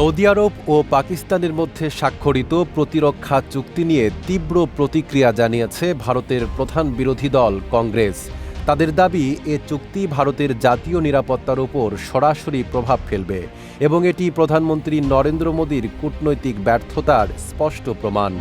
Saudi আরব ও পাকিস্তানের মধ্যে স্বাক্ষরিত প্রতিরক্ষা চুক্তি নিয়ে তীব্র প্রতিক্রিয়া জানিয়েছে ভারতের প্রধান বিরোধী দল, কংগ্রেস। তাদের দাবি, এ চুক্তি ভারতের জাতীয় নিরাপত্তার উপর সরাসরি প্রভাব ফেলবে এবং এটি প্রধানমন্ত্রী নরেন্দ্র মোদীর কূটনৈতিক ব্যর্থতার স্পষ্ট প্রমাণ।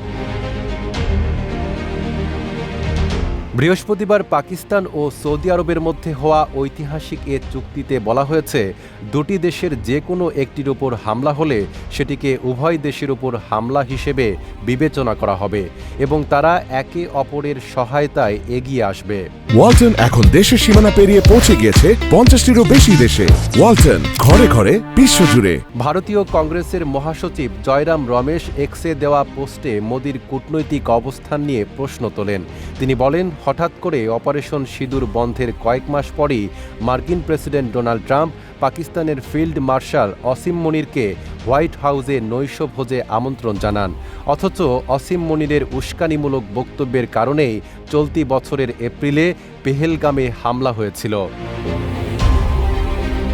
বৃহস্পতিবার পাকিস্তান ও সৌদি আরবের মধ্যে হওয়া ঐতিহাসিক এ চুক্তিতে বলা হয়েছে দুটি দেশের যে কোনো একটির ওপর হামলা হলে সেটিকে উভয় দেশের ওপর হামলা হিসেবে বিবেচনা করা হবে এবং তারা একে অপরের সহায়তায় এগিয়ে আসবে। ওয়ালটন এখন দেশের সীমানা পেরিয়ে পৌঁছে গিয়েছে পঞ্চাশটিরও বেশি দেশে। ওয়ালটন ঘরে ঘরে বিশ্বজুড়ে ভারতীয় কংগ্রেসের মহাসচিব জয়রাম রমেশ এক্সে দেওয়া পোস্টে মোদির কূটনৈতিক অবস্থান নিয়ে প্রশ্ন তোলেন। তিনি বলেন হঠাৎ করে অপারেশন সিঁদুর বন্ধের কয়েক মাস পরেই মার্কিন প্রেসিডেন্ট ডোনাল্ড ট্রাম্প পাকিস্তানের ফিল্ড মার্শাল অসীম মনিরকে হোয়াইট হাউসে নৈশভোজে আমন্ত্রণ জানান। অথচ অসীম মনিরের উস্কানিমূলক বক্তব্যের কারণেই চলতি বছরের এপ্রিলে পেহেলগামে হামলা হয়েছিল।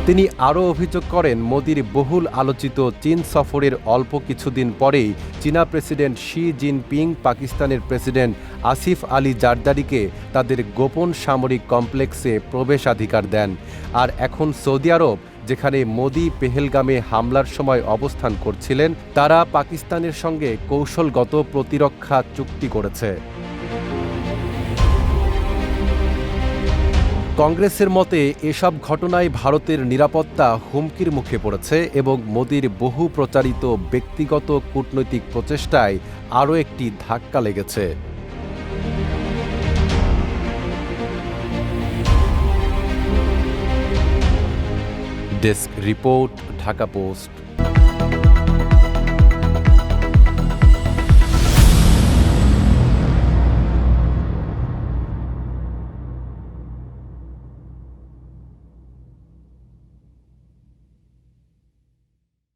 তিনি আরও অভিযোগ করেন, মোদির বহুল আলোচিত চীন সফরের অল্প কিছুদিন পরেই চীনা প্রেসিডেন্ট শি জিনপিং, পাকিস্তানের প্রেসিডেন্ট আসিফ আলী জারদারিকে তাদের গোপন সামরিক কমপ্লেক্সে প্রবেশাধিকার দেন। আর এখন সৌদি আরব, যেখানে মোদি পেহেলগামে হামলার সময় অবস্থান করছিলেন, তারা পাকিস্তানের সঙ্গে কৌশলগত প্রতিরক্ষা চুক্তি করেছে। কংগ্রেসের মতে, এসব ঘটনায় ভারতের নিরাপত্তা হুমকির মুখে পড়েছে এবং মোদির বহু প্রচারিত ব্যক্তিগত কূটনৈতিক প্রচেষ্টায় আরও একটি ধাক্কা লেগেছে। Desk report, Dhaka post.